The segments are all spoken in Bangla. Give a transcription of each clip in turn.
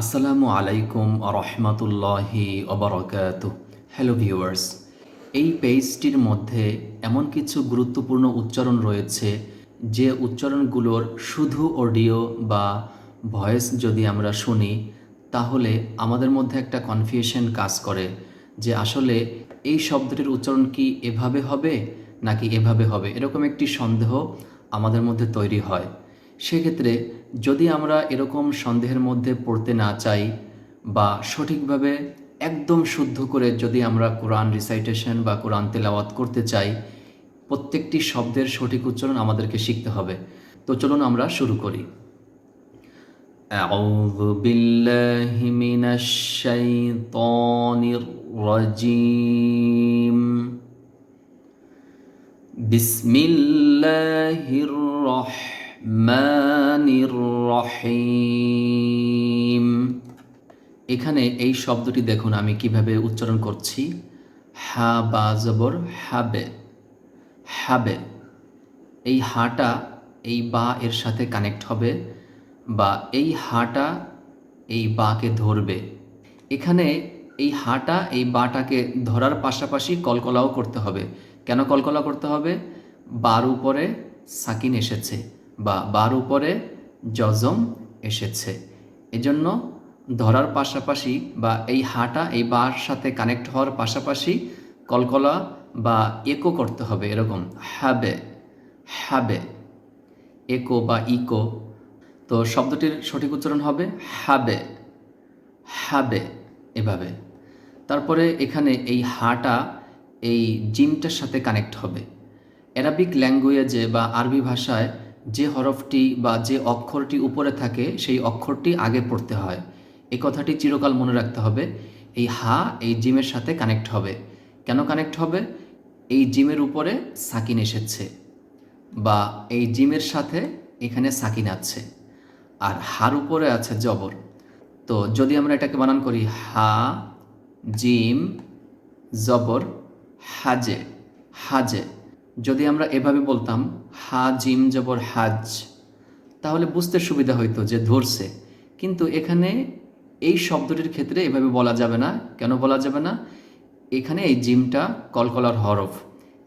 আসসালামু আলাইকুম রহমতুল্লাহি অবরকাত হ্যালো ভিউয়ার্স এই পেজটির মধ্যে এমন কিছু গুরুত্বপূর্ণ উচ্চারণ রয়েছে, যে উচ্চারণগুলোর শুধু অডিও বা ভয়েস যদি আমরা শুনি, তাহলে আমাদের মধ্যে একটা কনফিউশন কাজ করে, যে আসলে এই শব্দটির উচ্চারণ কি এভাবে হবে, নাকি এভাবে হবে? এরকম একটি সন্দেহ আমাদের মধ্যে তৈরি হয়। সেক্ষেত্রে যদি আমরা এরকম সন্দেহের মধ্যে পড়তে না চাই বা সঠিকভাবে একদম শুদ্ধ করে যদি আমরা কোরআন রিসাইটেশন বা কোরআন তেলাওয়াত করতে চাই প্রত্যেকটি শব্দের সঠিক উচ্চারণ আমাদেরকে শিখতে হবে তো চলুন আমরা শুরু করি أعوذ بالله من الشيطان الرجيم بسم الله الرحمن রহমানির রহিম এখানে এই শব্দটি দেখুন, আমি কীভাবে উচ্চারণ করছি। হা বা জবর, হাবে। হাবে। এই হাটা, এই বা এর সাথে কানেক্ট হবে বা এই হাটা, এই বাকে ধরবে। এখানে এই হাটা, এই বাটাকে ধরার পাশাপাশি কলকলাও করতে হবে। কেন কলকলা করতে হবে? বার উপরে সাকিন এসেছে। বা বার উপরে জজম এসেছে। এজন্য ধরার পাশাপাশি বা এই হাটা, এই বার সাথে কানেক্ট হওয়ার পাশাপাশি কলকলা বা একো করতে হবে, এরকম হ্যাবে হ্যাবে একো বা ইকো তো শব্দটির সঠিক উচ্চারণ হবে হ্যাবে হ্যাবে এভাবে। তারপরে এখানে এই হাটা, এই জিমটার সাথে কানেক্ট হবে। অ্যারাবিক ল্যাঙ্গুয়েজে বা আরবি ভাষায় যে হরফটি বা যে অক্ষরটি উপরে থাকে, সেই অক্ষরটি আগে পড়তে হয়। এই কথাটি চিরকাল মনে রাখতে হবে। এই হা, এই জিমের সাথে কানেক্ট হবে। কেন কানেক্ট হবে? এই জিমের উপরে সাকিন এসেছে বা এই জিমের সাথে এখানে সাকিন আছে। আর হার উপরে আছে জবর। তো যদি আমরা এটাকে বানান করি, হা, জিম, জবর, হাজে হাজে। যদি আমরা এভাবে বলতাম, হা, জিম জবর হাজ তাহলে বুঝতে সুবিধা হইতো যে ধরছে। কিন্তু এখানে এই শব্দটির ক্ষেত্রে এভাবে বলা যাবে না। কেন বলা যাবে না? এখানে এই জিমটা কলকলার হরফ।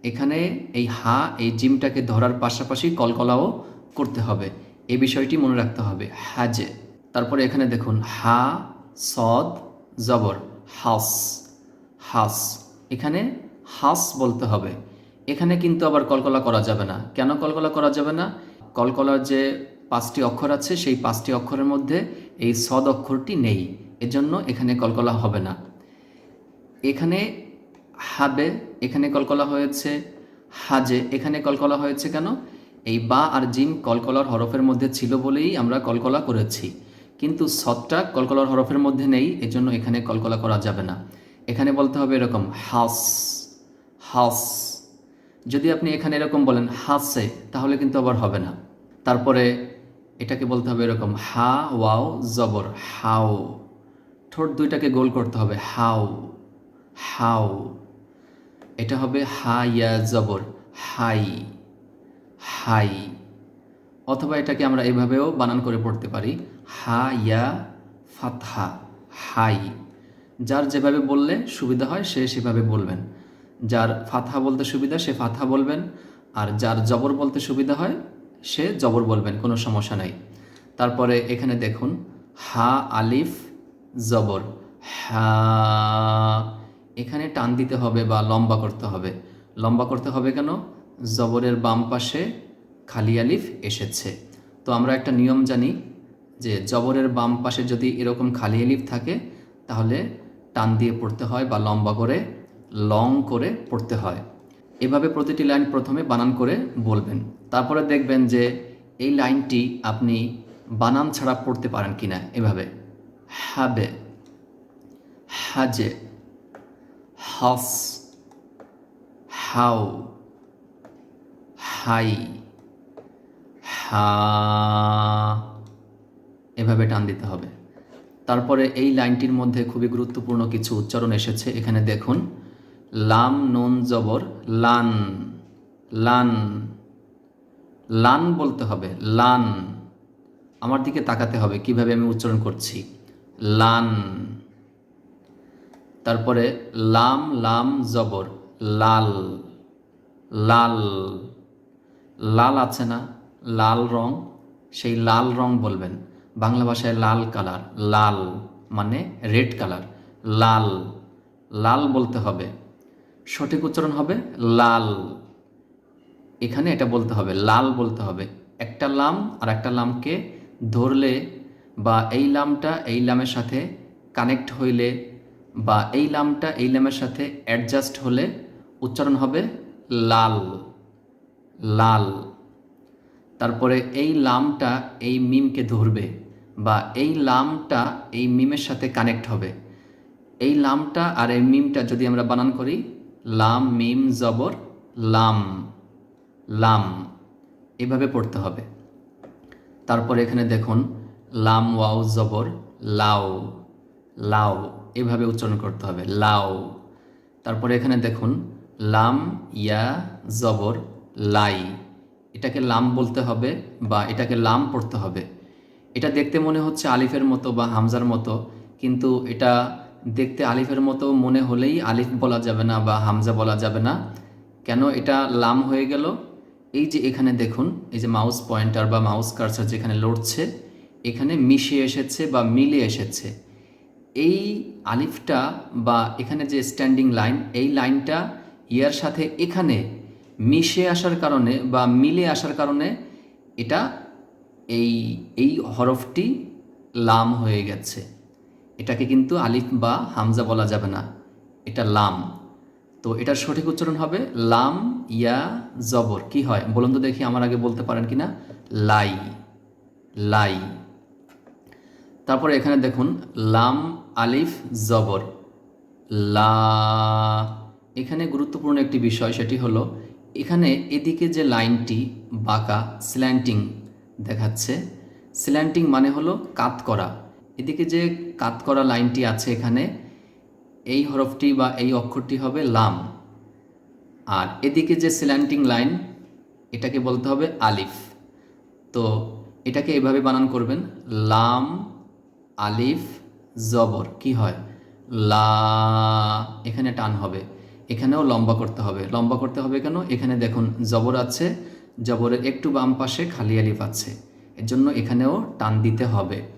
এখানে এই হা, এই জিমটাকে ধরার পাশাপাশি কলকলাও করতে হবে। এই বিষয়টি মনে রাখতে হবে। হাজে। তারপরে এখানে দেখুন, হা, সদ, জবর, হাস। হাস। এখানে হাস বলতে হবে। এখানে কিন্তু আবার কলকলা করা যাবে না। কেন কলকলা করা যাবে না? কলকলার যে পাঁচটি অক্ষর আছে, সেই পাঁচটি অক্ষরের মধ্যে এই সদ অক্ষরটি নেই। এজন্য এখানে কলকলা হবে না। এখানে হাবে, এখানে কলকলা হয়েছে হাজে। এখানে কলকলা হয়েছে কেন? এই বা আর জিম কলকলার হরফের মধ্যে ছিল বলেই আমরা কলকলা করেছি। কিন্তু সদটা কলকলার হরফের মধ্যে নেই, এজন্য এখানে কলকলা করা যাবে না। এখানে বলতে হবে এরকম, হাস হাস। যদি আপনি এখানে এরকম বলেন, হাসে তাহলে কিন্তু আবার হবে না। তারপরে এটাকে বলতে হবে এরকম, হা, ওয়াও, জবর হাও ঠোঁট দুইটাকে গোল করতে হবে, হাও হাও এটা হবে, হা, ইয়া, জবর হাই হাই অথবা এটাকে আমরা এভাবেও বানান করে পড়তে পারি, হা, ইয়া, ফাতহা হাই যার যেভাবে বললে সুবিধা হয়, সে সেভাবে বলবেন। যার ফাথা বলতে সুবিধা, সে ফাথা বলবেন। আর যার জবর বলতে সুবিধা হয়, সে জবর বলবেন, কোনো সমস্যা নাই। তারপরে এখানে দেখুন, হা, আলিফ, জবর। হা, এখানে টান দিতে হবে বা লম্বা করতে হবে। লম্বা করতে হবে কেন? জবরের বাম পাশে খালি আলিফ এসেছে। তো আমরা একটা নিয়ম জানি যে জবরের বাম পাশে যদি এরকম খালি আলিফ থাকে, তাহলে টান দিয়ে পড়তে হয় বা লম্বা করে লং করে পড়তে হয়। এভাবে প্রতিটি লাইন প্রথমে বানান করে বলবেন। তারপরে দেখবেন যে এই লাইনটি আপনি বানান ছাড়া পড়তে পারেন কিনা এভাবে। হাবে, হাজে, হাস হাউ হাই, হা, এভাবে টান দিতে হবে। তারপরে এই লাইনটির মধ্যে খুবই গুরুত্বপূর্ণ কিছু উচ্চারণ এসেছে। এখানে দেখুন লাম নুন জবর, লান লান লান বলতে হবে, লান। আমার দিকে তাকাতে হবে, কীভাবে আমি উচ্চারণ করছি? লান। তারপরে লাম লাম জবর, লাল লাল। লাল আছে না? লাল রং, সেই লাল রং বলবেন। বাংলা ভাষায় লাল কালার, লাল মানে রেড কালার, লাল। লাল বলতে হবে সঠিক উচ্চারণ হবে লাল। এখানে এটা বলতে হবে, লাল বলতে হবে। একটা লাম আর একটা লামকে ধরলে বা এই লামটা এই লামের সাথে কানেক্ট হইলে বা এই লামটা এই লামের সাথে অ্যাডজাস্ট হলে উচ্চারণ হবে লাল লাল। তারপরে এই লামটা এই মিমকে ধরবে বা এই লামটা এই মিমের সাথে কানেক্ট হবে। এই লামটা আর এই মিমটা যদি আমরা বানান করি লাম, মিম, জবর, লাম লাম, এভাবে পড়তে হবে। তারপর এখানে দেখুন, লাম, ওয়াও, জবর, লাও লাও, এভাবে উচ্চারণ করতে হবে, লাও। তারপরে এখানে দেখুন, লাম, ইয়া, জবর, লাই, এটাকে লাম বলতে হবে বা এটাকে লাম পড়তে হবে। এটা দেখতে মনে হচ্ছে আলিফের মতো বা হামজার মতো, কিন্তু এটা দেখতে আলিফের মতো মনে হলেই আলিফ বলা যাবে না বা হামজা বলা যাবে না। কেন এটা লাম হয়ে গেল? এই যে এখানে দেখুন, এই যে মাউস পয়েন্টার বা মাউস কার্সার যেখানে লড়ছে, এখানে মিশে এসেছে বা মিলে এসেছে। এই আলিফটা বা এখানে যে স্ট্যান্ডিং লাইন এই লাইনটা ইয়ার সাথে এখানে মিশে আসার কারণে বা মিলে আসার কারণে এটা এই এই হরফটি লাম হয়ে গেছে। এটাকে কিন্তু আলিফ বা হামজা বলা যাবে না। এটা লাম। তো এটার সঠিক উচ্চারণ হবে লাম ইয়া জবর। কি হয়? বলুন তো দেখি আমার আগে বলতে পারেন কিনা। লাই। লাই। তারপরে এখানে দেখুন, লাম, আলিফ, জবর। লা। এখানে গুরুত্বপূর্ণ একটি বিষয়, সেটি হলো, এখানে এদিকে যে লাইনটি, বাঁকা স্ল্যান্টিং দেখাচ্ছে স্ল্যান্টিং মানে হলো কাত করা। এদিকে যে কাত করা লাইনটি আছে এখানে, এই হরফটি বা এই অক্ষরটি হবে লাম। আর এদিকে যে স্ল্যান্টিং লাইন এটাকে বলতে হবে আলিফ। তো এটাকে এভাবে বানান করবেন, লাম, আলিফ, জবর, কি হয়? লা, এখানে টান হবে। এখানেও লম্বা করতে হবে। লম্বা করতে হবে কেন? এখানে দেখুন, জবর আছে, জবরের একটু বাম পাশে খালি আলিফ আছে। এর জন্য এখানেও টান দিতে হবে।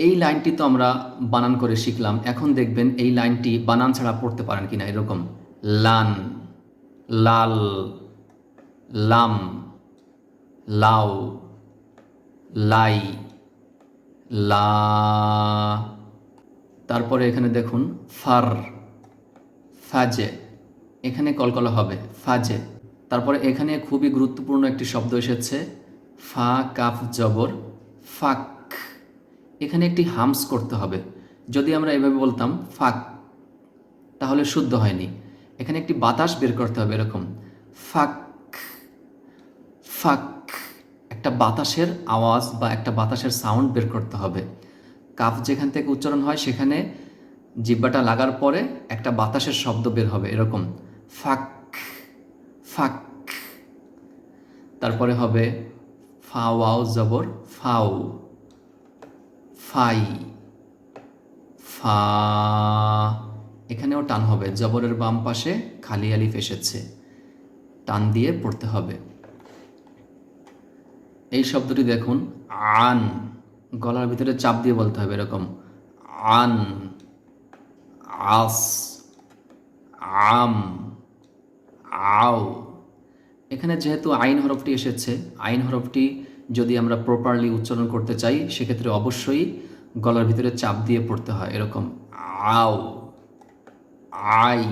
এই লাইনটি তো আমরা বানান করে শিখলাম। এখন দেখবেন এই লাইনটি বানান ছাড়া পড়তে পারেন কিনা এরকম। লান, লাল, লাম লাউ লাই, লা। তারপরে এখানে দেখুন, ফার, ফাজে। এখানে কলকলা হবে, ফাজে। তারপরে এখানে খুবই গুরুত্বপূর্ণ একটি শব্দ এসেছে, ফা, কাফ, জবর, ফাক। এখানে একটি হামস করতে হবে। যদি আমরা এভাবে বলতাম, ফাক, তাহলে শুদ্ধ হয়নি। এখানে একটি বাতাস বের করতে হবে এরকম। ফাক ফাক, একটা বাতাসের আওয়াজ বা একটা বাতাসের সাউন্ড বের করতে হবে। কাফ যেখান থেকে উচ্চারণ হয়, সেখানে জিব্বাটা লাগার পরে একটা বাতাসের শব্দ বের হবে এরকম। ফাক ফাক, তারপরে হবে ফাও ফাওয়াও জবর ফাউ ফাই, ফা, এখানেও টান হবে। জবরের বাম পাশে খালি আলিফ এসেছে। টান দিয়ে পড়তে হবে। এই শব্দটি দেখুন, আন। গলার ভিতরে চাপ দিয়ে বলতে হবে এরকম। আন, আস, আম, আও। এখানে যেহেতু আইন হরফটি এসেছে, আইন হরফটি যদি আমরা প্রপারলি উচ্চারণ করতে চাই, সেক্ষেত্রে অবশ্যই গলার ভিতরে চাপ দিয়ে পড়তে হয়, এরকম আও, আই,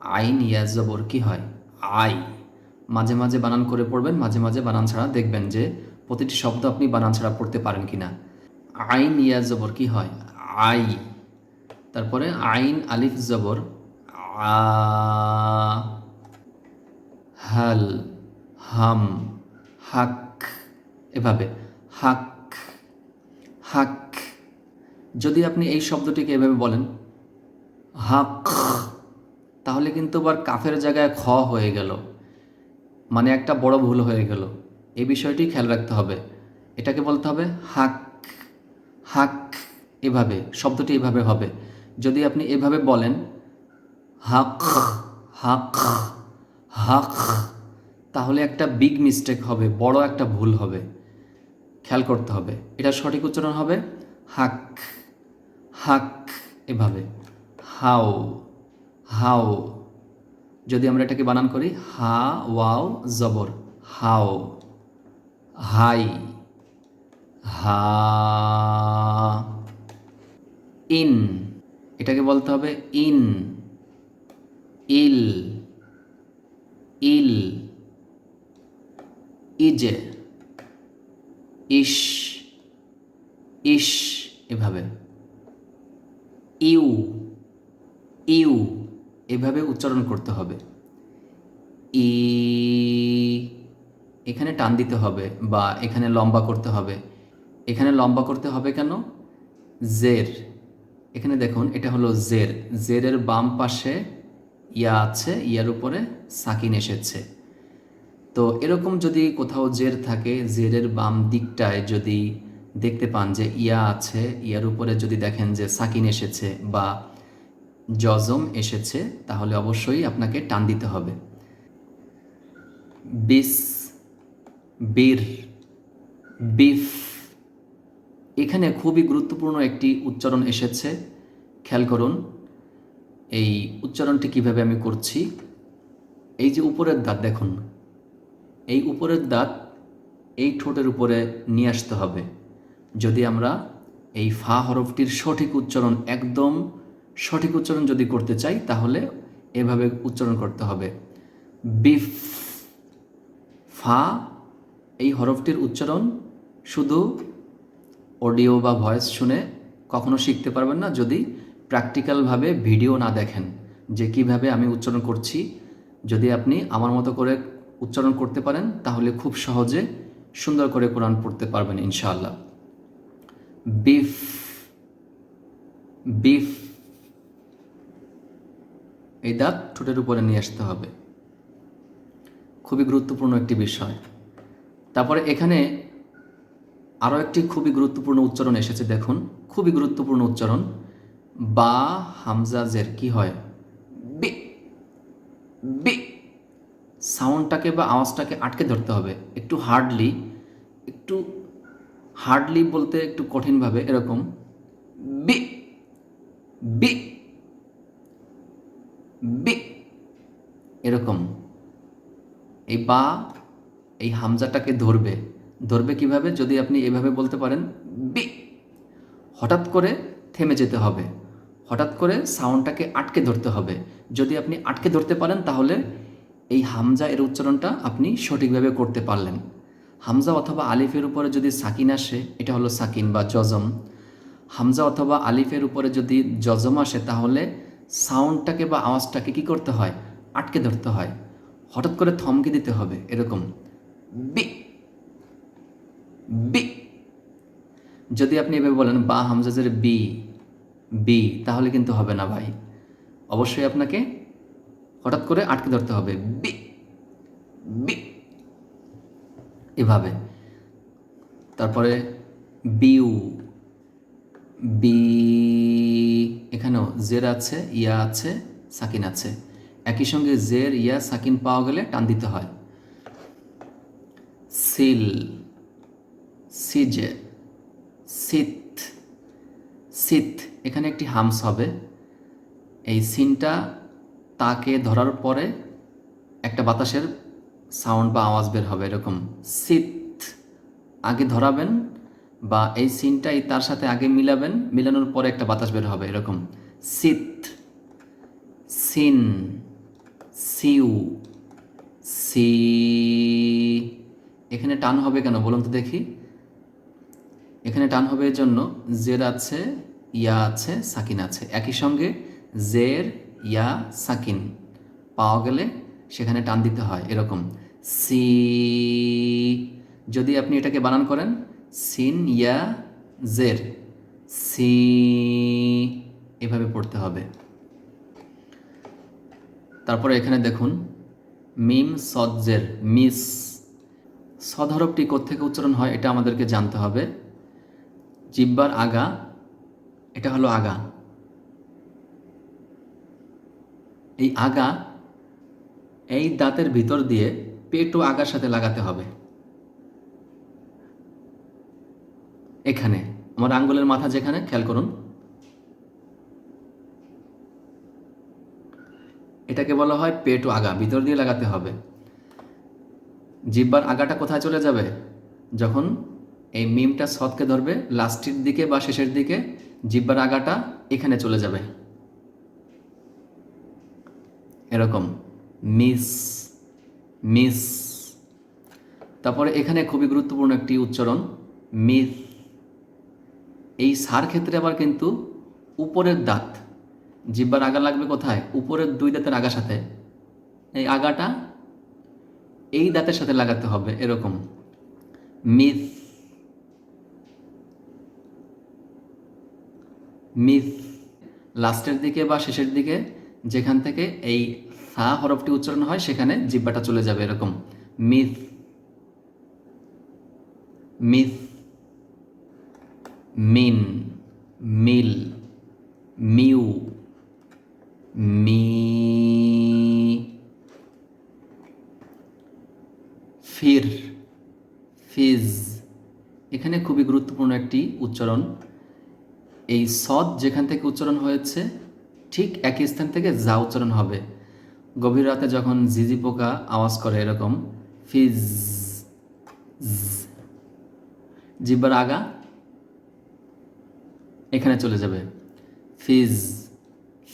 আইন ইয়াজবর কি হয়? আই। মাঝে মাঝে বানান করে পড়বেন, মাঝে মাঝে বানান ছাড়া দেখবেন যে প্রতিটি শব্দ আপনি বানান ছাড়া পড়তে পারেন কি না আইন ইয়াজবর কি হয়? আই। তারপরে আইন আলিফ জবর, আ, হাল, হাম, হাক এভাবে, হাক হাক। যদি আপনি এই শব্দটিকে এভাবে বলেন, হাক, তাহলে কিন্তু আবার কাফের জায়গায় খ হয়ে গেল। মানে একটা বড় ভুল হয়ে গেল। এই বিষয়টি খেয়াল রাখতে হবে। এটাকে বলতে হবে হাক হাক, এভাবে, শব্দটি এভাবে হবে। যদি আপনি এভাবে বলেন, হাক হাক হাক, তাহলে একটা বিগ মিস্টেক হবে, বড় একটা ভুল হবে। খেয়াল করতে হবে। এটা সঠিক উচ্চারণ হবে হাক। হাক এভাবে। হাও। হাও। যদি আমরা এটাকে বানান করি, হা, ওয়াও, জবর। হাও। হাই। হা। ইন। এটাকে বলতে হবে ইন। ইল। ইল। ইজে। ইস ইস এভাবে। ইউ ইউ এভাবে উচ্চারণ করতে হবে। ই, এখানে টান দিতে হবে বা এখানে লম্বা করতে হবে। এখানে লম্বা করতে হবে কেন? জের। এখানে দেখুন, এটা হলো জের। জেরের বাম পাশে ইয়া আছে, ইয়ার উপরে সাকিন এসেছে। তো এরকম যদি কোথাও জের থাকে, জেরের বাম দিকটায় যদি দেখতে পান যে ইয়া আছে, ইয়ার উপরে যদি দেখেন যে সাকিন এসেছে বা জজম এসেছে, তাহলে অবশ্যই আপনাকে টান দিতে হবে। বিস, বীর, বিফ, এখানে খুবই গুরুত্বপূর্ণ একটি উচ্চারণ এসেছে। খেয়াল করুন, এই উচ্চারণটি কীভাবে আমি করছি। এই যে উপরের দাঁত দেখুন এই উপরের দাঁত এই ঠোঁটের উপরে নিয়ে আসতে হবে। যদি আমরা এই ফা হরফটির সঠিক উচ্চারণ একদম সঠিক উচ্চারণ যদি করতে চাই, তাহলে এভাবে উচ্চারণ করতে হবে। বিফ, ফা, এই হরফটির উচ্চারণ শুধু অডিও বা ভয়েস শুনে কখনো শিখতে পারবেন না যদি প্র্যাকটিক্যালভাবে ভিডিও না দেখেন। যে কীভাবে আমি উচ্চারণ করছি, যদি আপনি আমার মতো করে উচ্চারণ করতে পারেন, তাহলে খুব সহজে সুন্দর করে কোরআন পড়তে পারবেন, ইনশাআল্লাহ। বিফ বিফ, এই দাঁত ঠোঁটের উপরে নিয়ে আসতে হবে। খুবই গুরুত্বপূর্ণ একটি বিষয়। তারপরে এখানে আরও একটি খুবই গুরুত্বপূর্ণ উচ্চারণ এসেছে, দেখুন। খুবই গুরুত্বপূর্ণ উচ্চারণ। বা হামজাজের কি হয়? বি বি সাউন্ডটাকে বা আওয়াজটাকে আটকে ধরতে হবে। একটু হার্ডলি একটু হার্ডলি বলতে একটু কঠিনভাবে এরকম। বি বি বি, এরকম। এই বা, এই হামজাটাকে ধরবে। ধরবে কীভাবে? যদি আপনি এভাবে বলতে পারেন, বি। হঠাৎ করে থেমে যেতে হবে। হঠাৎ করে সাউন্ডটাকে আটকে ধরতে হবে। যদি আপনি আটকে ধরতে পারেন, তাহলে এই হামজা এর উচ্চারণটা আপনি সঠিকভাবে করতে পারলেন। হামজা অথবা আলিফের উপরে যদি সাকিন আসে, এটা হলো সাকিন বা জজম। হামজা অথবা আলিফের উপরে যদি জজম আসে, তাহলে সাউন্ডটাকে বা আওয়াজটাকে কি করতে হয়? আটকে ধরতে হয়। হঠাৎ করে থমকে দিতে হবে, এরকম। বি। বি। যদি আপনি এভাবে বলেন, বা হামজাজের বি। বি, তাহলে কিন্তু হবে না ভাই। অবশ্যই আপনাকে হঠাৎ করে আটকে ধরতে হবে। বি বি। এভাবে। তারপরে বিউ, বি, এখানেও জের আছে, ইয়া আছে, সাকিন আছে। একই সঙ্গে জের, ইয়া, সাকিন পাওয়া গেলে টান দিতে হয়। সিল, সিজে, সিত সিত। এখানে একটি হামস হবে। এই সিনটা তাকে ধরার পরে একটা বাতাসের সাউন্ড বা আওয়াজ বের হবে, এরকম সিত। আগে ধরাবেন বা এই সিনটাই তার সাথে আগে মিলাবেন, মিলানোর পরে একটা বাতাস বের হবে, এরকম সিত। সিন। সিউ। সি। এখানে টান হবে কেন? বলুন তো দেখি। এখানে টান হবে এর জন্য জের আছে, ইয়া আছে, সাকিন আছে। একই সঙ্গে জের ইয়া সাকিন, পাওয়া গেলে সেখানে টান দিতে হয়, এরকম। সি, যদি আপনি এটাকে বানান করেন, সিন ইয়া জের, সি, এভাবে পড়তে হবে। তারপরে এখানে দেখুন, মিম সজ্জের মিস। সদ হরফটি কোথেকে উচ্চারণ হয়, এটা আমাদেরকে জানতে হবে। জিব্বার আগা, এটা হলো আগা। এই আগা এই দাঁতের ভিতর দিয়ে পেট ও আগার সাথে লাগাতে হবে। এখানে, আমার আঙ্গুলের মাথা যেখানে, খেয়াল করুন। এটাকে বলা হয় পেট আগা, ভিতর দিয়ে লাগাতে হবে। জিব্বার আগাটা কোথায় চলে যাবে? যখন এই মিমটা সৎকে ধরবে, লাস্টের দিকে বা শেষের দিকে জিব্বার আগাটা এখানে চলে যাবে। এরকম মিস মিস তারপরে এখানে খুবই গুরুত্বপূর্ণ একটি উচ্চারণ মিস এই সার ক্ষেত্রে আবার কিন্তু উপরের দাঁত, জিব্বার আগা লাগবে কোথায়? উপরের দুই দাঁতের আগার সাথে। এই আগাটা এই দাঁতের সাথে লাগাতে হবে, এরকম। মিস মিস লাস্টের দিকে বা শেষের দিকে যেখান থেকে এই সা হরফটি উচ্চারণ হয়, সেখানে জিব্বাটা চলে যাবে এরকম। মিস। মিস। মিন। মিল। মিউ। মি। ফির। ফিজ। এখানে খুবই গুরুত্বপূর্ণ একটি উচ্চারণ। এই সদ যেখান থেকে উচ্চারণ হয়েছে ঠিক একই স্থান থেকে যা উচ্চারণ হবে। গভীর রাতে যখন জিজি পোকা আওয়াজ করে এরকম, ফিজ জিব্বার আগা এখানে চলে যাবে। ফিজ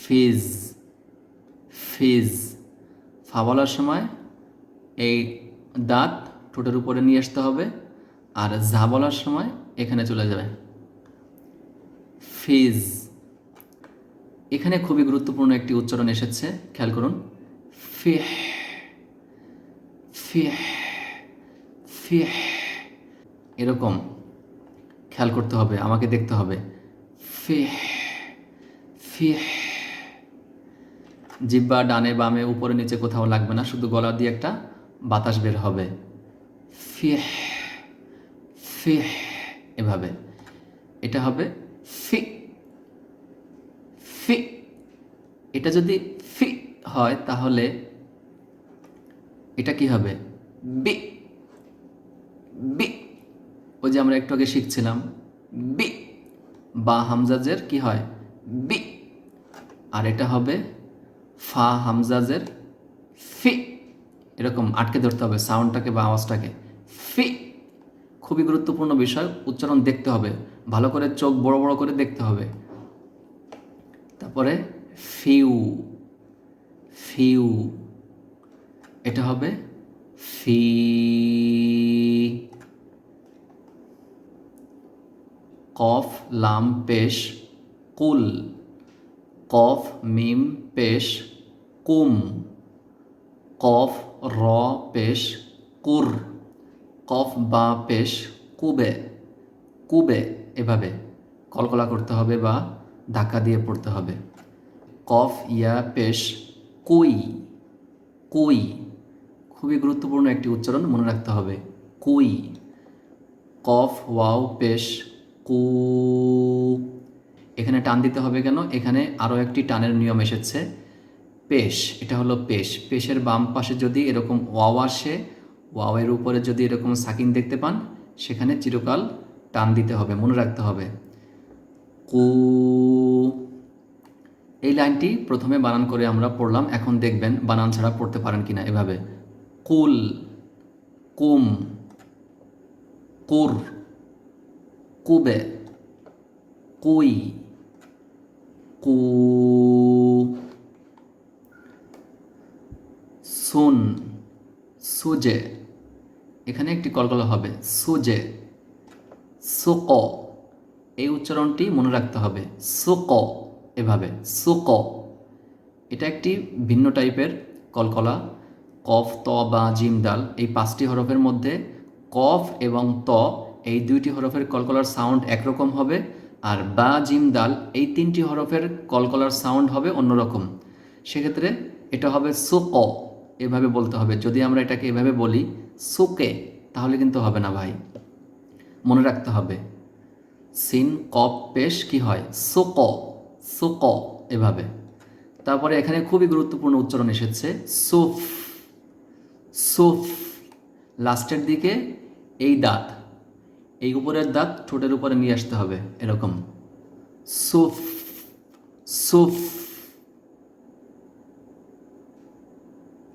ফিজ ফিজ। ফা বলার সময় এই দাঁত ঠোঁটের উপরে নিয়ে আসতে হবে আর ঝা বলার সময় এখানে চলে যাবে। ফিজ এখানে খুবই গুরুত্বপূর্ণ একটি উচ্চারণ এসেছে, খেয়াল করুন। এরকম, খেয়াল করতে হবে, আমাকে দেখতে হবে। জিব্বা ডানে বামে, উপরে নিচে কোথাও লাগবে না, শুধু গলা দিয়ে একটা বাতাস বের হবে। এভাবে। এটা হবে ফি ফি, এটা যদি ফি হয় তাহলে এটা কি হবে? বি বি। ওই যে আমরা একটু আগে শিখছিলাম, বি। বা হামজাজের কি হয়? বি। আর এটা হবে ফা হামজাজের ফি। এরকম আটকে ধরতে হবে সাউন্ডটাকে বা আওয়াজটাকে। ফি। খুবই গুরুত্বপূর্ণ বিষয়, উচ্চারণ দেখতে হবে। ভালো করে চোখ বড় বড় করে দেখতে হবে। তারপরে ফিউ ফিউ, এটা হবে ফি, কফ, লাম, পেশ, কুল, কফ, মিম, পেশ, কুম, কফ, র, পেশ, কুর, কফ, বা, পেশ, কুবে কুবে, এভাবে কলকলা করতে হবে বা ধাক্কা দিয়ে পড়তে হবে। কফ, ইয়া, পেশ, কুই কুই। খুবই গুরুত্বপূর্ণ একটি উচ্চারণ, মনে রাখতে হবে। কুই। কফ, ওয়াও, পেশ, কু। এখানে টান দিতে হবে কেন? এখানে আরও একটি টানের নিয়ম এসেছে। পেশ, এটা হলো পেশ। পেশের বাম পাশে যদি এরকম ওয়াও আসে, ওয়াওয়ের উপরে যদি এরকম সাকিন দেখতে পান, সেখানে চিরকাল টান দিতে হবে, মনে রাখতে হবে। কু। এই লাইনটি প্রথমে বানান করে আমরা পড়লাম, এখন দেখবেন বানান ছাড়া পড়তে পারেন কিনা এভাবে। কুল, কুম, কুর, কুবে, কুই, কু। সুন, সুজে। এখানে একটি কলকলা হবে, সুজে। সুক। এই উচ্চারণটি মনে রাখতে হবে। সুক, এভাবে। সুক, এটা একটি ভিন্ন টাইপের কলকলা। কফ, ত, বা, জিম, ডাল এই পাঁচটি হরফের মধ্যে কফ এবং ত এই দুইটি হরফের কলকলার সাউন্ড একরকম হবে আর বা, জিম দাল এই তিনটি হরফের কলকলার সাউন্ড হবে অন্যরকম। সেক্ষেত্রে এটা হবে সুক, এভাবে বলতে হবে। যদি আমরা এটাকে এভাবে বলি সুকে, তাহলে কিন্তু হবে না ভাই। মনে রাখতে হবে। সিন, কপ, পেশ কি হয়? সোক সোক এভাবে। তারপরে এখানে খুবই গুরুত্বপূর্ণ উচ্চারণ এসেছে, সোফ সোফ। লাস্টের দিকে এই দাঁত, এই উপরের দাঁত ঠোঁটের উপরে নিয়ে আসতে হবে, এরকম। সোফ সোফ।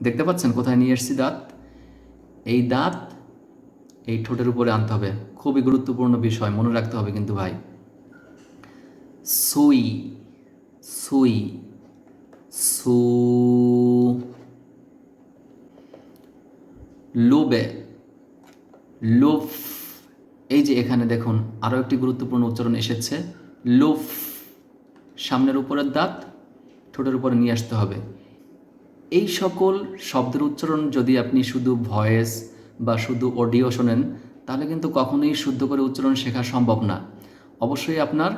দেখতে পাচ্ছেন কোথায় নিয়ে এসছি দাঁত? এই দাঁত এই ঠোঁটের উপরে আনতে হবে। খুবই গুরুত্বপূর্ণ বিষয়, মনে রাখতে হবে কিন্তু ভাই। সুই সুই, সু, লোবে, লোফ। এই যে এখানে দেখুন, আরও একটি গুরুত্বপূর্ণ উচ্চারণ এসেছে। লোফ। সামনের উপরের দাঁত, ঠোঁটের উপরে নিয়ে আসতে হবে। এই সকল শব্দের উচ্চারণ যদি আপনি শুধু ভয়েস বা শুধু অডিও শোনেন, তাহলে কিন্তু কখনোই শুদ্ধ করে উচ্চারণ শেখা সম্ভব না। অবশ্যই আপনার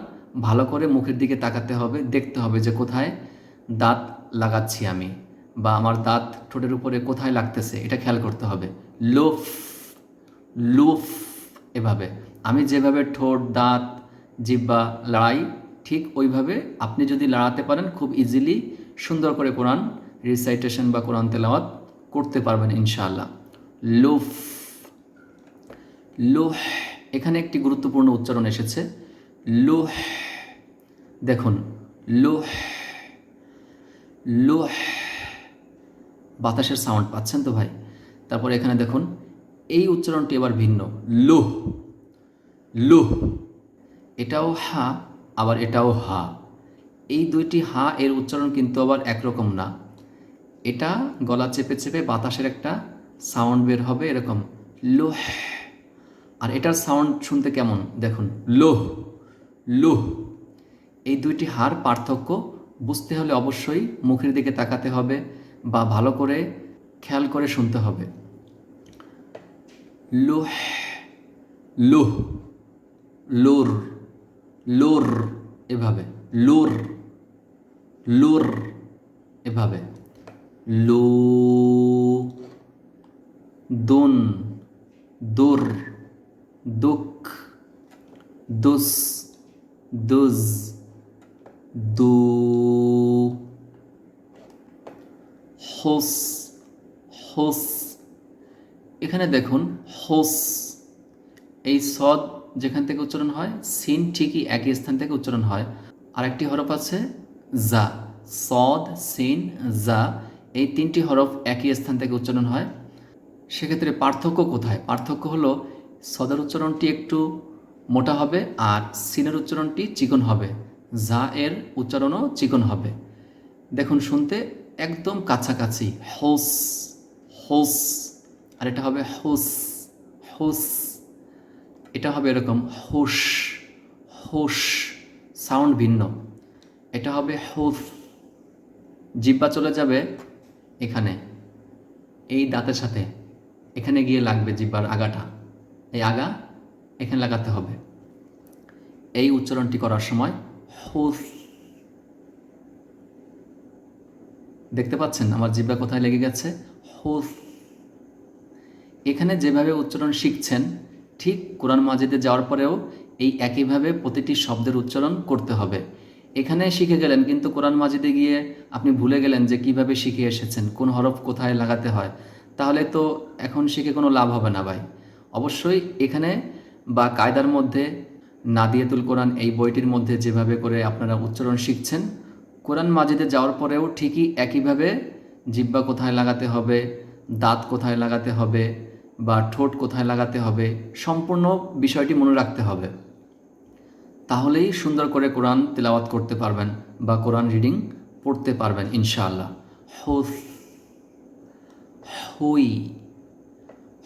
ভালো করে মুখের দিকে তাকাতে হবে, দেখতে হবে যে কোথায় দাঁত লাগাচ্ছি আমি বা আমার দাঁত ঠোঁটের উপরে কোথায় লাগতেছে, এটা খেয়াল করতে হবে। লোফ লোফ এভাবে। আমি যেভাবে ঠোঁট, দাঁত জিব্বা লড়াই, ঠিক ওইভাবে আপনি যদি লড়াতে পারেন, খুব ইজিলি সুন্দর করে কোরআন রিসাইটেশন বা কোরআন তেলাওয়াত করতে পারবেন ইনশাআল্লাহ। লুফ। লোহ, এখানে একটি গুরুত্বপূর্ণ উচ্চারণ এসেছে। লোহ, দেখুন, লোহ লোহ, বাতাসের সাউন্ড পাচ্ছেন তো ভাই? তারপর এখানে দেখুন, এই উচ্চারণটি এবার ভিন্ন। লোহ লোহ, এটাও হা, আবার এটাও হা। এই দুইটি হা এর উচ্চারণ কিন্তু আবার একরকম না। এটা গলা চেপে চেপে বাতাসের একটা সাউন্ড বের হবে এরকম, লোহ। আর এটার সাউন্ড শুনতে কেমন? দেখুন, লোহ লোহ। এই দুইটি হার পার্থক্য বুঝতে হলে অবশ্যই মুখের দিকে তাকাতে হবে বা ভালো করে খেয়াল করে শুনতে হবে। লোহ লোহ, লোর লোর এভাবে, লোর লোর এভাবে। লো দোন, দোর, দুক, দুস, দুজ, দু, হোস হোস। এখানে দেখুন, হোস। এই সদ যেখান থেকে উচ্চারণ হয়, সিন ঠিকই একই স্থান থেকে উচ্চারণ হয়। আরেকটি হরফ আছে জা সদ, সিন জা এই তিনটি হরফ একই স্থান থেকে উচ্চারণ হয়। সেক্ষেত্রে পার্থক্য কোথায়? পার্থক্য হলো সদের উচ্চারণটি একটু মোটা হবে আর সিনের উচ্চারণটি চিকন হবে। যা এর উচ্চারণও চিকন হবে। দেখুন শুনতে একদম কাছাকাছি। হোস হোস, আর এটা হবে হোস হোস। এটা হবে এরকম হোস হোস, সাউন্ড ভিন্ন। এটা হবে হোস। জিব্বা চলে যাবে এখানে, এই দাঁতের সাথে। এখানে গিয়ে লাগবে জিব্বার আগাটা। এই আগা এখানে লাগাতে হবে। এই উচ্চারণটি করার সময় হোস। দেখতে পাচ্ছেন আমার জিব্বা কোথায় লেগে গেছে? হোস। এখানে যেভাবে উচ্চারণ শিখছেন, ঠিক কোরআন মাজিদে যাওয়ার পরেও এই একইভাবে প্রতিটি শব্দের উচ্চারণ করতে হবে। এখানে শিখে গেলেন, কিন্তু কোরআন মাজিদে গিয়ে আপনি ভুলে গেলেন যে কীভাবে শিখে এসেছেন, কোন হরফ কোথায় লাগাতে হয়। তাহলে তো এখন শিখে কোনো লাভ হবে না ভাই। অবশ্যই এখানে বা কায়দার মধ্যে নাদিয়াতুল কোরআন এই বইটির মধ্যে যেভাবে করে আপনারা উচ্চারণ শিখছেন, কোরআন মাজিদে যাওয়ার পরেও ঠিকই একইভাবে জিব্বা কোথায় লাগাতে হবে, দাঁত কোথায় লাগাতে হবে বা ঠোঁট কোথায় লাগাতে হবে সম্পূর্ণ বিষয়টি মনে রাখতে হবে। তাহলেই সুন্দর করে কোরআন তেলাওয়াত করতে পারবেন বা কোরআন রিডিং পড়তে পারবেন ইনশাআল্লাহ। হোস হুই,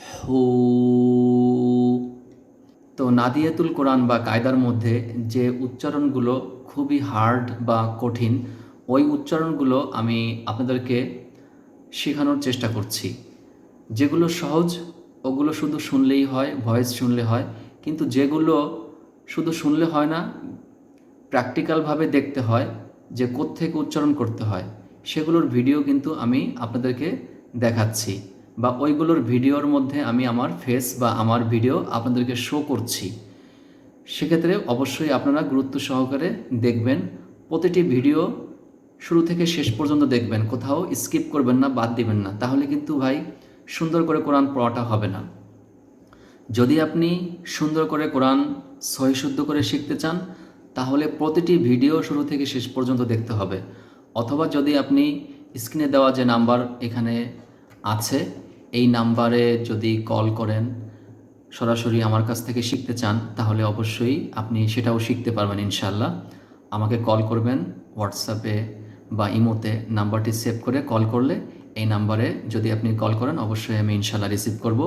হু। তো নাদিয়াতুল কোরআন বা কায়দার মধ্যে যে উচ্চারণগুলো খুবই হার্ড বা কঠিন, ওই উচ্চারণগুলো আমি আপনাদেরকে শেখানোর চেষ্টা করছি। যেগুলো সহজ, ওগুলো শুধু শুনলেই হয়, ভয়েস শুনলে হয়, কিন্তু যেগুলো শুধু শুনলে হয় না, প্র্যাকটিক্যালভাবে দেখতে হয়, যে কোত্থেকে উচ্চারণ করতে হয়, সেগুলোর ভিডিও কিন্তু আমি আপনাদেরকে দেখাচ্ছি বা ওইগুলোর ভিডিওর মধ্যে আমি আমার ফেস বা আমার ভিডিও আপনাদেরকে শো করছি। সেক্ষেত্রে অবশ্যই আপনারা গুরুত্ব সহকারে দেখবেন, প্রতিটি ভিডিও শুরু থেকে শেষ পর্যন্ত দেখবেন, কোথাও স্কিপ করবেন না, বাদ দিবেন না। তাহলে কিন্তু ভাই, সুন্দর করে কোরআন পড়াটা হবে না। যদি আপনি সুন্দর করে কোরআন সহিশুদ্ধ করে শিখতে চান, তাহলে প্রতিটি ভিডিও শুরু থেকে শেষ পর্যন্ত দেখতে হবে। অথবা যদি আপনি স্ক্রিনে দেওয়া যে নাম্বার এখানে আছে, এই নাম্বারে যদি কল করেন, সরাসরি আমার কাছ থেকে শিখতে চান, তাহলে অবশ্যই আপনি সেটাও শিখতে পারবেন ইনশাল্লাহ আমাকে কল করবেন হোয়াটসঅ্যাপে বা ইমোতে নাম্বারটি সেভ করে কল করলে এই নাম্বারে যদি আপনি কল করেন, অবশ্যই আমি ইনশাল্লাহ রিসিভ করব।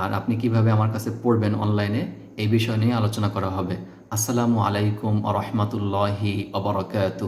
আর আপনি কীভাবে আমার কাছে পড়বেন অনলাইনে, এই বিষয় নিয়ে আলোচনা করা হবে। আসসালামু আলাইকুম আ রহমতুল্লাহি অবরকাত